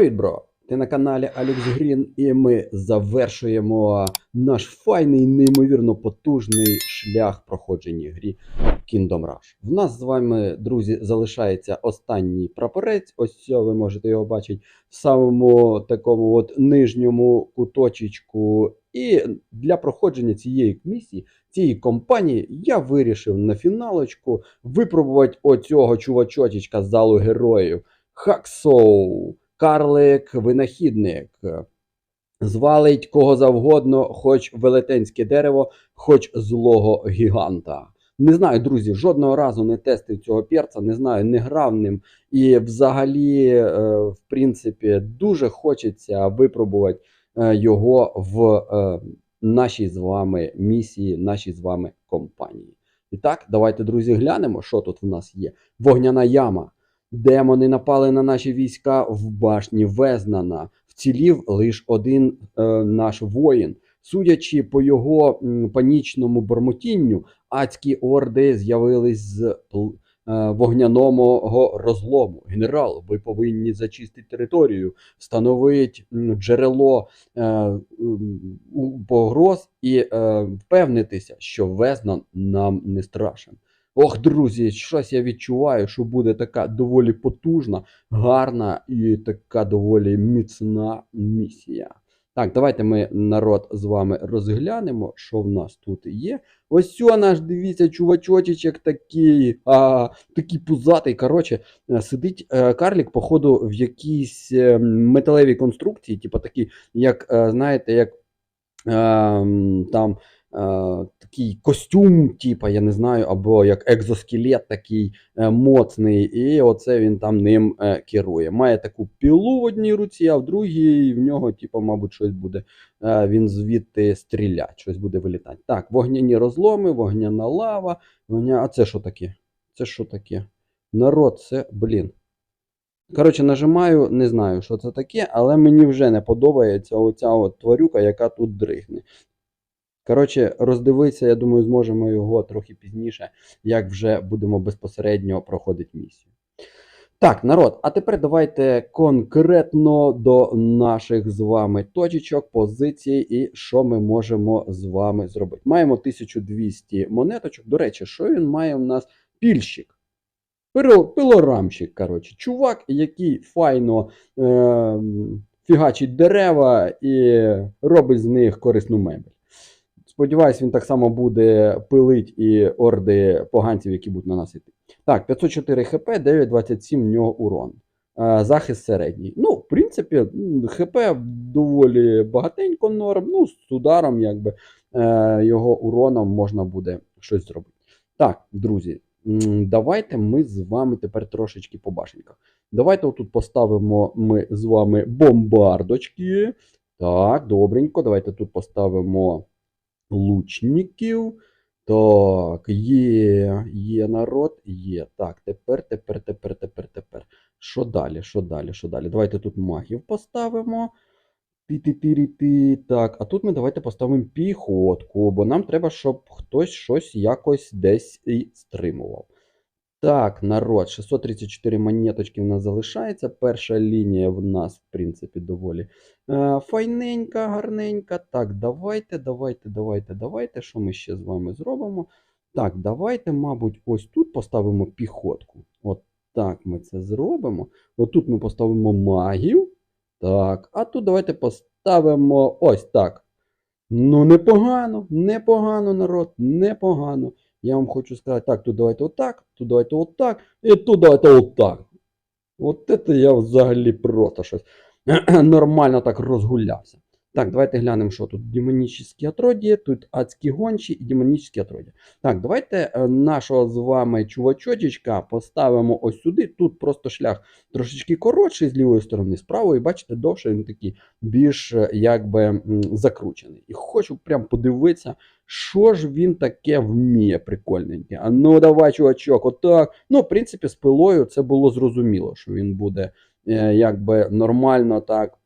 Привіт, бро! Ти на каналі Алекс Грін, і ми завершуємо наш файний, неймовірно потужний шлях проходження грі Kingdom Rush. В нас з вами, друзі, залишається останній прапорець. Ось цього ви можете його бачити в самому такому от нижньому куточечку. І для проходження цієї місії, цієї компанії, я вирішив на фіналочку випробувати оцього чувачочечка з залу героїв. Хаксоу, карлик, винахідник. Звалить кого завгодно, хоч велетенське дерево, хоч злого гіганта. Не знаю, друзі, жодного разу не тестив цього перця, не знаю, не грав ним. І взагалі, е, в принципі, дуже хочеться випробувати е, його в е, нашій з вами місії, нашій з вами компанії. І так, давайте, друзі, глянемо, що тут в нас є. Вогняна яма. Демони напали на наші війська в башні Везнана. Вцілів лише один е, наш воїн. Судячи по його панічному бормотінню, адські орди з'явились з е, вогняного розлому. Генерал, ви повинні зачистити територію, встановити джерело е, погроз і е, впевнитися, що Везнан нам не страшен. Ох, друзі, щось я відчуваю, що буде така доволі потужна, гарна і така доволі міцна місія. Так, давайте ми народ з вами розглянемо, що в нас тут є. Ось цього наш, дивіться, чувачочечок такий, а, такий пузатий. Коротше, е, сидить е, карлік, походу, в якійсь е, металевій конструкції, типу такий, як, знаєте, як е, там такий костюм, типа, я не знаю, або як екзоскелет такий е, моцний, і оце він там ним е, керує. Має таку пілу в одній руці, а в другій в нього, типа, мабуть, щось буде. е, Він звідти стріляти, щось буде вилітати. Так, вогняні розломи, вогняна лава. Вогня... А це що таке? Це що таке? Народ, це, блін. Коротше, нажимаю, не знаю, що це таке, але мені вже не подобається оця от тварюка, яка тут дригне. Коротше, роздивитися, я думаю, зможемо його трохи пізніше, як вже будемо безпосередньо проходити місію. Так, народ, а тепер давайте конкретно до наших з вами точечок, позицій і що ми можемо з вами зробити. Маємо 1200 монеточок. До речі, що він має у нас? Пільщик. Пилорамщик, коротше, чувак, який файно е, фігачить дерева і робить з них корисну мебель. Сподіваюсь, він так само буде пилить і орди поганців, які будуть на нас йти. Так, 504 хп, 9,27 в нього урон. Е, Захист середній. Ну, в принципі, хп доволі багатенько норм. Ну, з ударом, якби е, його уроном можна буде щось зробити. Так, друзі, давайте ми з вами тепер трошечки по. Давайте отут поставимо ми з вами бомбардочки. Так, добренько. Давайте тут поставимо лучників. Так, є, є народ, є. Так, тепер, тепер, тепер, тепер, тепер. Що далі? Що далі? Що далі? Давайте тут магів поставимо. Пі-ти-ти-ри-ти. Так, а тут ми давайте поставимо піхотку, бо нам треба, щоб хтось щось якось десь і стримував. Так, народ, 634 монеточки в нас залишається. Перша лінія в нас, в принципі, доволі е, файненька, гарненька. Так, давайте, давайте, давайте, давайте. Що ми ще з вами зробимо? Так, давайте, мабуть, ось тут поставимо піхотку. От так ми це зробимо. Отут ми поставимо магів. Так, а тут давайте поставимо ось так. Ну, непогано, непогано, народ, непогано. Я вам хочу сказати, так, тут давайте отак, тут давайте отак, і тут давайте отак. От це я взагалі просто щось нормально так розгулявся. Так, давайте глянемо, що тут демонічні отроді, тут адські гончі і демонічні отроді. Так, давайте е, нашого з вами чувачочечка поставимо ось сюди. Тут просто шлях трошечки коротший з лівої сторони, з правої, бачите, довше він такий більш е, якби закручений. І хочу прям подивитися, що ж він таке вміє прикольненьке. А ну давай, чувачок, отак. Ну, в принципі, з пилою це було зрозуміло, що він буде е, якби нормально так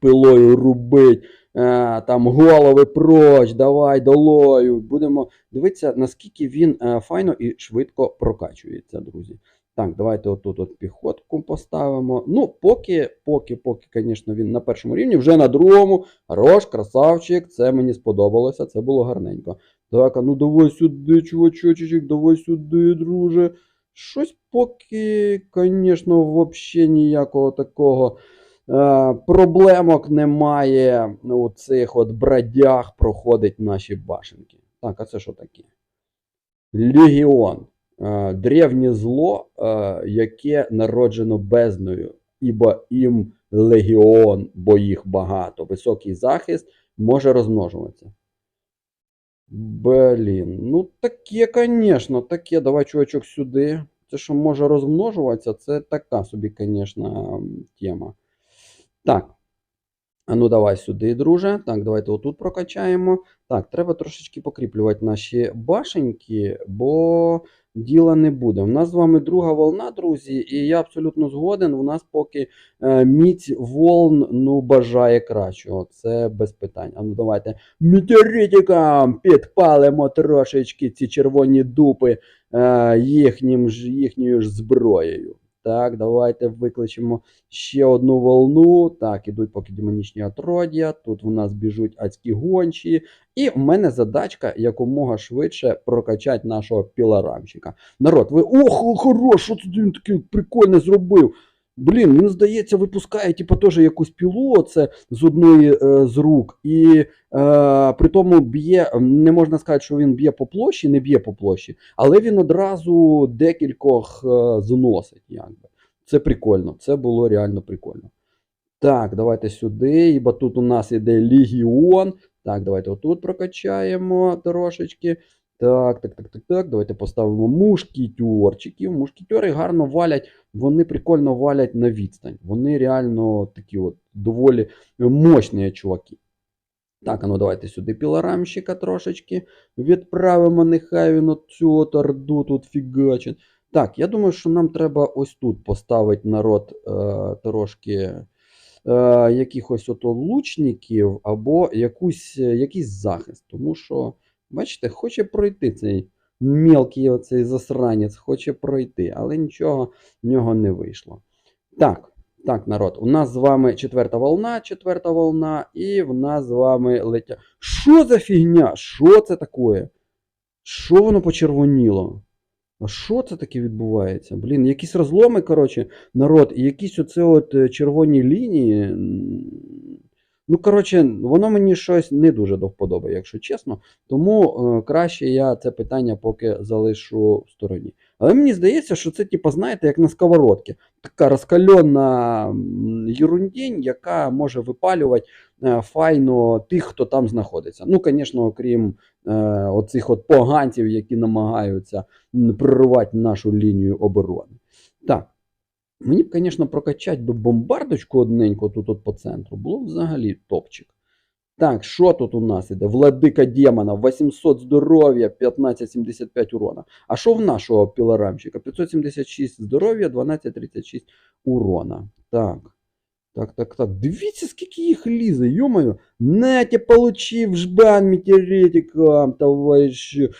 пилою рубить, е, там голови проч, давай долою. Будемо дивитися, наскільки він е, файно і швидко прокачується, друзі. Так, давайте отут от піхотку поставимо. Ну, поки, поки, поки, звісно, він на першому рівні, вже на другому. Хорош, красавчик, це мені сподобалося, це було гарненько. Так, ну давай сюди, чувачочек, давай сюди, друже. Щось поки, звісно, взагалі ніякого такого проблемок немає у цих от бродяг проходить наші башенки. Так, а це що таке? Легіон. Е, древнє зло, е, яке народжено бездною, ібо їм легіон, бо їх багато. Високий захист може розмножуватися. Блін, ну таке, звісно, таке. Давай, чувачок, сюди. Це що може розмножуватися, це така собі, звісно, тема. Так. А ну давай сюди, друже. Так, давайте отут прокачаємо. Так, треба трошечки покріплювати наші башеньки, бо діла не буде. У нас з вами друга волна, друзі, і я абсолютно згоден. У нас поки е, міць волн ну, бажає кращого. Це без питань. А ну давайте метеоритикам підпалимо трошечки ці червоні дупи е, їхнім їхньою ж зброєю. Так, давайте викличемо ще одну волну. Так, ідуть поки демонічні отродя. Тут в нас біжуть адські гончі. І в мене задачка якомога швидше прокачати нашого піларамчика. Народ, ви ох, хорош, що це він таке прикольне зробив. Блін, він, здається, випускає типу, теж якусь пілу оце з одної е, з рук, і е, при тому б'є, не можна сказати, що він б'є по площі, не б'є по площі, але він одразу декількох е, зносить. Якби. Це прикольно, це було реально прикольно. Так, давайте сюди. Ібо тут у нас іде Легіон. Так, давайте отут прокачаємо трошечки. Так, так, так, так, так. Давайте поставимо мушкітерчиків. Мушкітери гарно валять, вони прикольно валять на відстань. Вони реально такі от доволі мощні чуваки. Так, а ну давайте сюди пілорамщика трошечки відправимо, нехай він от цю от орду тут фігачить. Так, я думаю, що нам треба ось тут поставити народ е, трошки е, якихось ото лучників або якусь, якийсь захист. Тому що, бачите, хоче пройти цей мелкий оцей засранець, хоче пройти, але нічого в нього не вийшло. Так, так, народ, у нас з вами четверта волна, четверта волна, і в нас з вами летя. Що за фігня? Що це таке? Що воно почервоніло? А що це таке відбувається? Блін, якісь розломи, коротше, народ, і якісь оце от е, червоні лінії. Ну, коротше, воно мені щось не дуже до вподоби, якщо чесно. Тому е, краще я це питання поки залишу в стороні. Але мені здається, що це, типу, знаєте, як на сковородці. Така розкальона м, ерундінь, яка може випалювати е, файно тих, хто там знаходиться. Ну, звісно, окрім е, оцих от поганців, які намагаються прорвати нашу лінію оборони. Мені б, звісно, прокачати би бомбардочку одненько тут от по центру. Було взагалі топчик. Так, що тут у нас іде? Владика демона, 800 здоров'я, 1575 урона. А що в нашого пілорамчика? 576 здоров'я, 1236 урона. Так. Так, так, так. Дивіться, скільки їх лізе, йомаю. Нате, получив жбан метеоритиком, товариш е,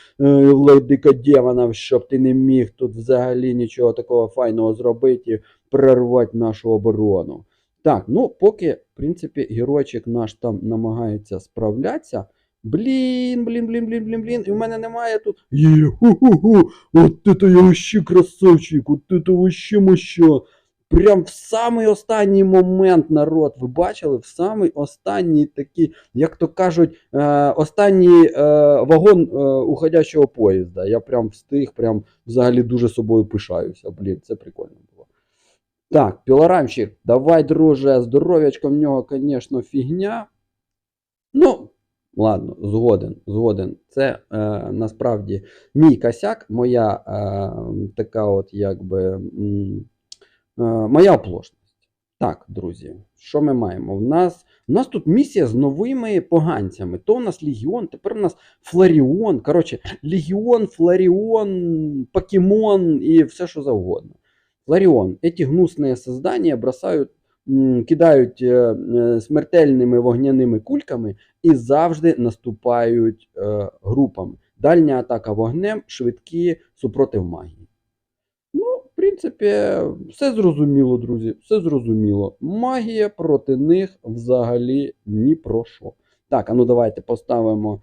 владика демонів, щоб ти не міг тут взагалі нічого такого файного зробити прорвати нашу оборону. Так, ну поки, в принципі, геройчик наш там намагається справлятися. Блін, блін, блін, блін, блін, блін. І в мене немає тут. Є, ху-ху-ху, от это я вообще красавчик, от это вообще моща. Прям в самий останній момент народ, ви бачили, в самий останній такий, як то кажуть, е, останній е, вагон е, уходящого поїзда. Я прям встиг, прям взагалі дуже собою пишаюся. Блін, це прикольно. Так, пілорамщик, давай, друже, здоров'ячко в нього, звісно, фігня. Ну, ладно, згоден, згоден. Це е, насправді мій косяк, моя е, така от якби. Е, моя оплошність. Так, друзі, що ми маємо? У нас, у нас тут місія з новими поганцями. То у нас Легіон, тепер у нас Фларіон. Коротше, Легіон, Фларіон, Покемон і все, що завгодно. Фларіон. Эти гнусные создания бросають, м, кидають е, е, смертельними вогняними кульками і завжди наступають е, групами. Дальня атака вогнем, швидкі супротив магії. Ну, в принципі, все зрозуміло, друзі. Все зрозуміло. Магія проти них взагалі ні про що. Так, а ну давайте поставимо.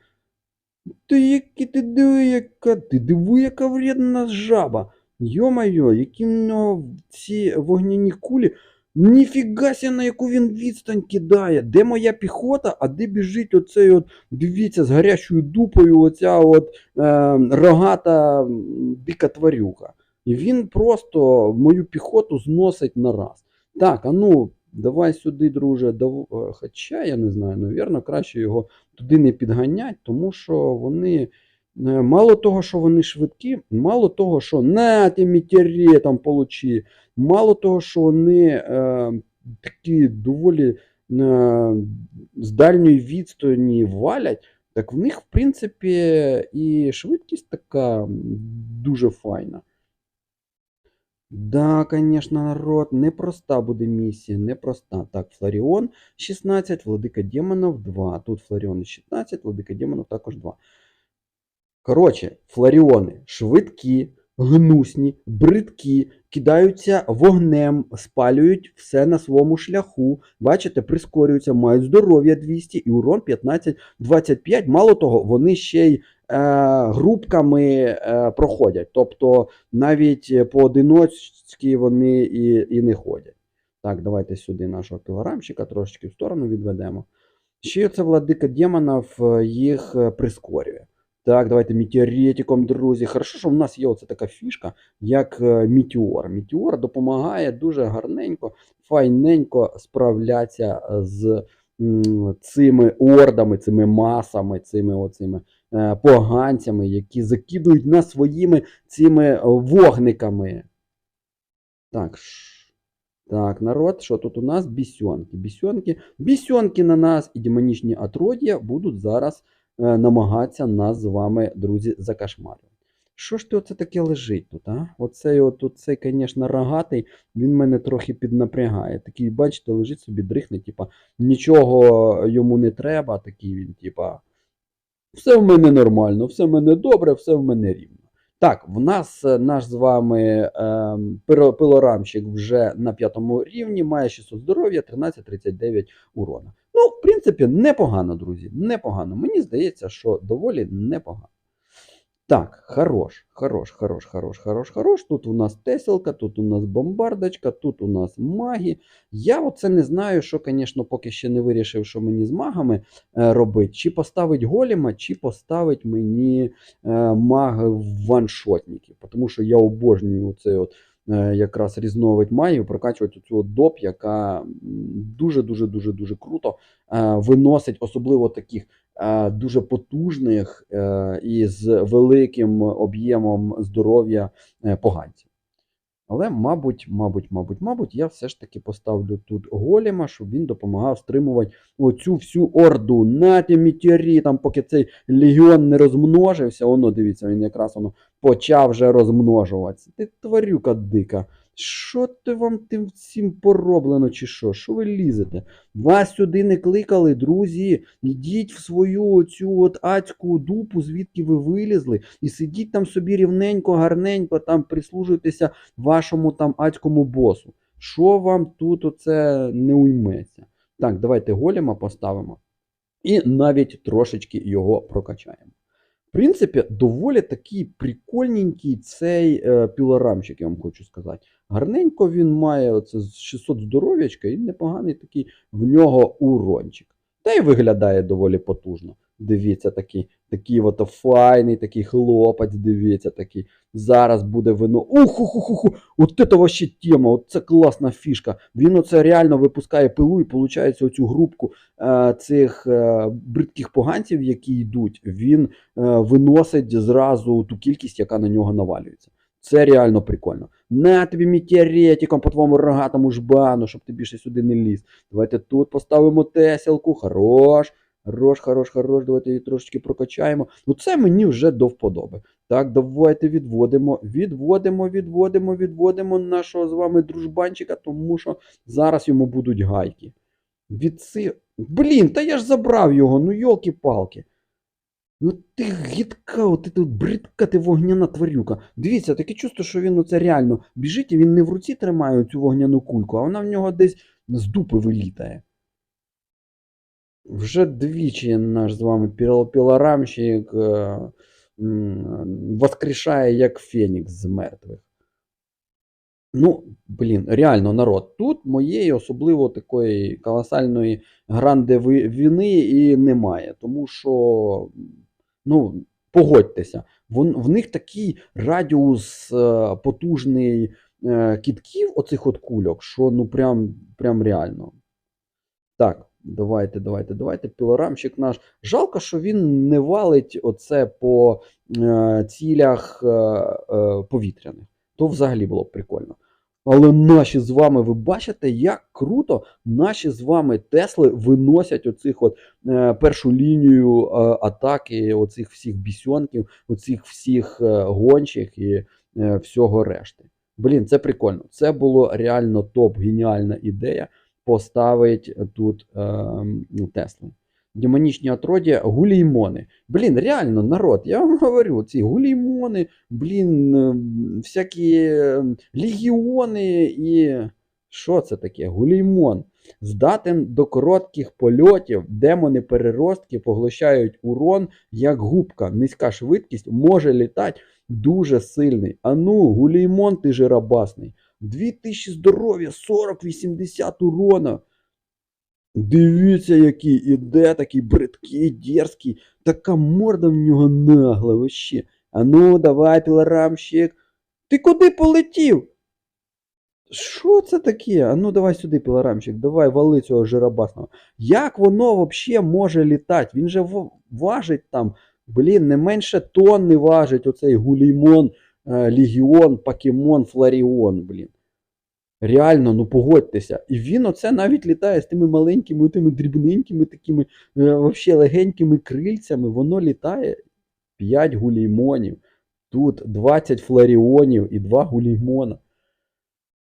Ти які ти диви, яка ти диви, яка вредна жаба. Йо-майо, які в нього ці вогняні кулі. Ніфіга ся, на яку він відстань кидає. Де моя піхота, а де біжить оцей от, дивіться, з гарячою дупою, оця от е, рогата м, тварюка. І він просто мою піхоту зносить на раз. Так, а ну, давай сюди, друже. Дав... е, Хоча я не знаю, навірно, краще його туди не підганять, тому що вони. Е, Мало того, що вони швидкі, мало того, що на ти метеоритом получи, мало того, що вони е, такі доволі е, з дальньої відстані валять, так в них, в принципі, і швидкість така дуже файна. Да, конечно, народ, непроста буде місія, непроста. Так, Фларіон 16, Владика Демонов 2. Тут Фларіон 16, Владика Демонов також 2. Коротше, Фларіони швидкі, гнусні, бридкі, кидаються вогнем, спалюють все на своєму шляху. Бачите, прискорюються, мають здоров'я 200 і урон 15-25. Мало того, вони ще й е, групками е, проходять. Тобто навіть поодиночки вони і, і не ходять. Так, давайте сюди нашого пілорамщика трошечки в сторону відведемо. Ще це владика демонів е, їх прискорює. Так, давайте метеоретиком, друзі. Хорошо, що в нас є оце така фішка, як е, Мітеор. Мітеор допомагає дуже гарненько, файненько справлятися з цими ордами, цими масами, цими оцими е, поганцями, які закидують нас своїми цими вогниками. Так, так, народ, що тут у нас? Бісьонки. Бісьонки. На нас і демонічні отрод'я будуть зараз намагатися нас з вами, друзі, закашмарювати. Що ж ти оце таке лежить тут, а? Оцей, от, оцей, звісно, рогатий, він мене трохи піднапрягає. Такий, бачите, лежить собі, дрихне, типа, нічого йому не треба, такий він, типа, все в мене нормально, все в мене добре, все в мене рівно. Так, в нас е, наш з вами е, пиро- пилорамщик вже на п'ятому рівні, має 600 здоров'я, 13-39 урона. Ну, в принципі, непогано, друзі. Непогано. Мені здається, що доволі непогано. Так, хорош, хорош, хорош, хорош, хорош, хорош. Тут у нас теселка, тут у нас бомбардочка, тут у нас маги. Я оце не знаю, що, звісно, поки ще не вирішив, що мені з магами е, робити. Чи поставить голіма, чи поставить мені е, маги ваншотники. Тому що я обожнюю цей от якраз різновид маю, прокачувати цю доп, яка дуже-дуже дуже дуже круто е, виносить, особливо таких е, дуже потужних е, і з великим об'ємом здоров'я е, поганців. Але, мабуть, мабуть, мабуть, мабуть, я все ж таки поставлю тут голіма, щоб він допомагав стримувати оцю всю орду на ті метеоритам, поки цей легіон не розмножився. Воно, дивіться, він якраз воно почав вже розмножуватися. Ти тварюка дика. Що ти вам тим всім пороблено, чи що? Що ви лізете? Вас сюди не кликали, друзі. Ідіть в свою цю от адську дупу, звідки ви вилізли, і сидіть там собі рівненько, гарненько, там прислужуйтеся вашому там адському босу. Що вам тут оце не уйметься? Так, давайте голіма поставимо. І навіть трошечки його прокачаємо. Принципі, доволі такий прикольненький цей е, пілорамчик, я вам хочу сказати. Гарненько він має оце з 600 здоров'ячка і непоганий такий в нього урончик. Та й виглядає доволі потужно. Дивіться, такий, такий от файний, такий хлопець, дивіться, такий. Зараз буде вино. Уху-ху-ху-ху! От це вообще тема, от це класна фішка. Він оце реально випускає пилу і виходить оцю групку е, цих е, бридких поганців, які йдуть, він е, виносить зразу ту кількість, яка на нього навалюється. Це реально прикольно. На тобі метеоретиком по твоєму рогатому жбану, щоб ти більше сюди не ліз. Давайте тут поставимо теселку. Хорош. Хорош, хорош, хорош. Давайте її трошечки прокачаємо. Ну це мені вже до вподоби. Так, давайте відводимо, відводимо, відводимо, відводимо нашого з вами дружбанчика, тому що зараз йому будуть гайки. Відси... Блін, та я ж забрав його, ну йолки-палки. Ну ти гідка, от ти тут бридка, ти вогняна тварюка. Дивіться, таке чувство, що він оце реально біжить, і він не в руці тримає цю вогняну кульку, а вона в нього десь з дупи вилітає. Вже двічі наш з вами піл- пілорамщик е, воскрешає як Фенікс з мертвих. Ну, блін, реально, народ, тут моєї особливо такої колосальної гранди ви- вини і немає. Тому що, ну, погодьтеся, вон, в них такий радіус е, потужний е, кітків, оцих от кульок, що ну прям, прям реально. Так, давайте, давайте, давайте. Пілорамщик наш. Жалко, що він не валить оце по е, цілях е, е, повітряних. То взагалі було б прикольно. Але наші з вами, ви бачите, як круто наші з вами Тесли виносять оцих от е, першу лінію е, атаки, оцих всіх бісьонків, оцих всіх е, гончих і е, всього решти. Блін, це прикольно. Це було реально топ, геніальна ідея поставить тут е, ну, Тесли. Демонічні отродя, гуліймони. Блін, реально, народ, я вам говорю, ці гуліймони, блін, всякі легіони і. Що це таке? Гуліймон. Здатен до коротких польотів, демони переростки поглощають урон як губка. Низька швидкість може літати дуже сильний. Ану, гуліймон, ти жиробасний. 2000 здоров'я, 40-80 урона. Дивіться, який іде, такий бридкий, дерзкий, така морда в нього нагла вообще. Ану, давай, пілорамщик. Ти куди полетів? Що це таке? Ану, давай сюди, пілорамщик, давай вали цього жиробасного. Як воно взагалі може літати? Він же важить там, блін, не менше тонни важить оцей гуліймон, е, легіон, покемон, фларіон, блін. Реально, ну погодьтеся. І він оце навіть літає з тими маленькими, тими дрібненькими, такими е, легенькими крильцями. Воно літає 5 гуліймонів. Тут 20 фларіонів і 2 гуліймона.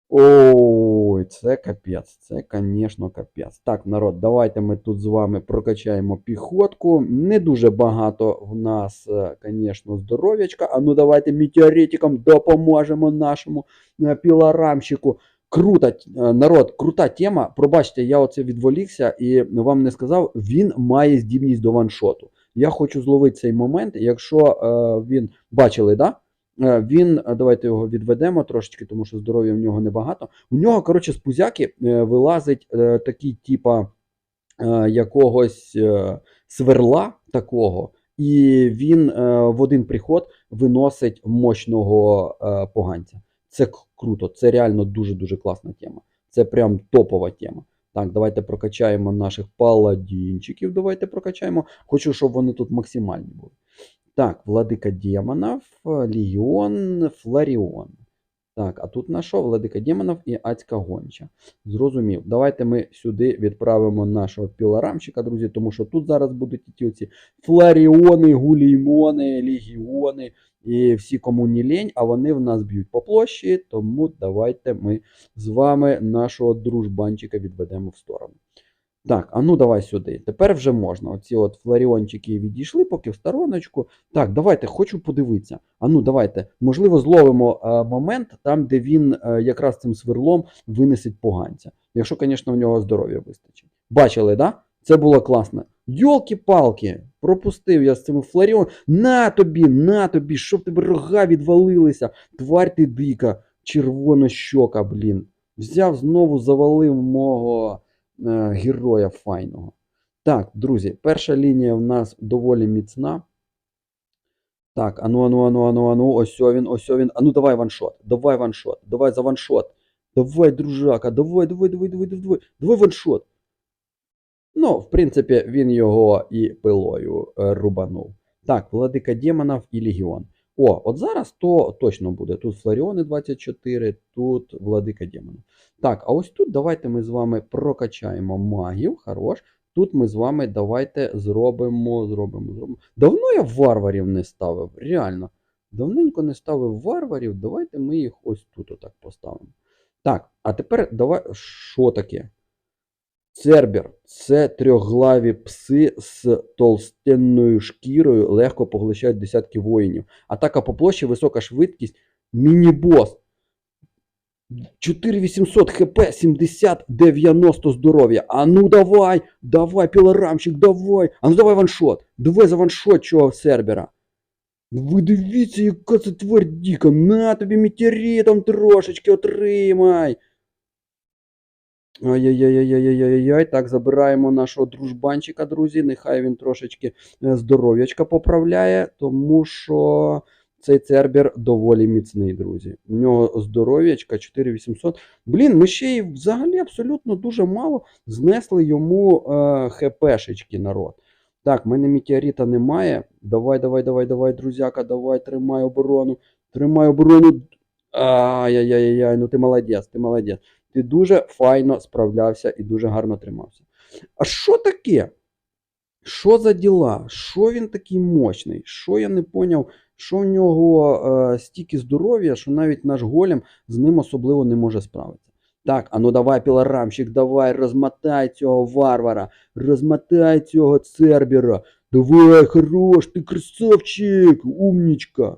Ой, це капець, це, звісно, капець. Так, народ, давайте ми тут з вами прокачаємо піхотку. Не дуже багато в нас, звісно, здоров'ячка. А ну давайте метеоритиком допоможемо нашому е, пілорамщику. Крута, е, народ, крута тема. Пробачте, я оце відволікся і вам не сказав, він має здібність до ваншоту. Я хочу зловити цей момент. Якщо е, він бачили, да? Е, Він, е, давайте його відведемо трошечки, тому що здоров'я в нього небагато. У нього, коротше, з пузяки вилазить е, такий, типа е, якогось е, сверла такого, і він е, в один приход виносить мощного е, поганця. Це круто, це реально дуже-дуже класна тема. Це прям топова тема. Так, давайте прокачаємо наших паладінчиків. Давайте прокачаємо. Хочу, щоб вони тут максимальні були. Так, владика демонов, Легіон, Фларіон. Так, а тут на що? Владика демонов і Ацька Гонча. Зрозумів. Давайте ми сюди відправимо нашого пілорамчика, друзі, тому що тут зараз будуть ті оці фларіони, гуліймони, легіони і всі, кому не лінь, а вони в нас б'ють по площі, тому давайте ми з вами нашого дружбанчика відведемо в сторону. Так, а ну давай сюди. Тепер вже можна. Оці от фларіончики відійшли поки в стороночку. Так, давайте, хочу подивитися. А ну давайте. Можливо, зловимо е, момент там, де він е, якраз цим сверлом винесить поганця. Якщо, звісно, в нього здоров'я вистачить. Бачили, да? Це було класно. Йолки-палки, пропустив я з цими фларіон. На тобі, на тобі, щоб тебе рога відвалилися. Тварь ти дика, червона щока, блін. Взяв знову завалив мого е, героя файного. Так, друзі, перша лінія в нас доволі міцна. Так, ану, ану, ану, ану, ану, ось він, ось він. Ану, давай ваншот, давай ваншот, давай за ваншот. Давай, дружака, давай, давай, давай, давай, давай, давай, давай ваншот. Ну, в принципі, він його і пилою е, рубанув. Так, владика демонів і легіон. О, от зараз то точно буде. Тут Фларіони 24, тут владика демонів. Так, а ось тут давайте ми з вами прокачаємо магів. Хорош. Тут ми з вами давайте зробимо, зробимо, зробимо. Давно я варварів не ставив, реально. Давненько не ставив варварів. Давайте ми їх ось тут отак поставимо. Так, а тепер давай. Що таке? Цербер це трьохглаві пси з толстенною шкірою, легко поглощають десятки воїнів. Атака по площі, висока швидкість, міні-бос. 4800 хп, 70, 90 здоров'я. А ну давай, давай, пілорамчик, давай. А ну давай ваншот. Давай за ваншот цього сербера. Ви дивіться, яка це тварь діка. На тобі метеоритом трошечки отримай. Ай-яй-яй-яй-яй-яй-яй. Так, забираємо нашого дружбанчика, друзі. Нехай він трошечки здоров'ячка поправляє, тому що цей цербер доволі міцний, друзі. У нього здоров'ячка 4800. Блін, ми ще й взагалі абсолютно дуже мало знесли йому е, хпшечки, народ. Так, в мене метеорита немає. Давай, давай, давай, давай, друзяка, давай, тримай оборону. Тримай оборону. Ай-яй-яй-яй, ну ти молодець, ти молодець. Ти дуже файно справлявся і дуже гарно тримався. А що таке? Що за діла? Що він такий мощний? Що я не поняв, що в нього е, стільки здоров'я, що навіть наш голем з ним особливо не може справитися. Так, а ну давай, пілорамщик, давай, розмотай цього варвара, розмотай цього цербера. Давай, хорош, ти красавчик, умнічка.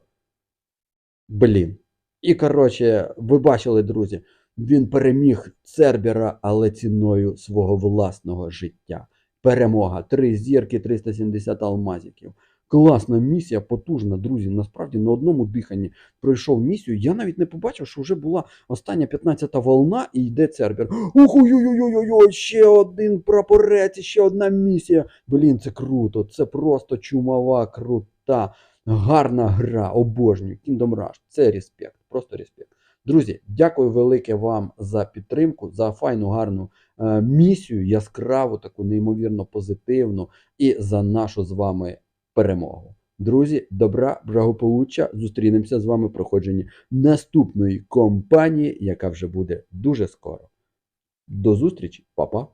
Блін. І коротше, ви бачили, друзі, він переміг Цербера, але ціною свого власного життя. Перемога. Три зірки, 370 алмазиків. Класна місія, потужна, друзі. Насправді на одному диханні пройшов місію. Я навіть не побачив, що вже була остання 15-та волна і йде Цербер. Ух, ой-ой-ой-ой, ще один прапорець, ще одна місія. Блін, це круто, це просто чумова, крута, гарна гра. Обожнюю. Kingdom Rush. Це респект, просто респект. Друзі, дякую велике вам за підтримку, за файну гарну е, місію, яскраву, таку неймовірно позитивну і за нашу з вами перемогу. Друзі, добра, благополуччя. Зустрінемося з вами в проходженні наступної компанії, яка вже буде дуже скоро. До зустрічі, па-па!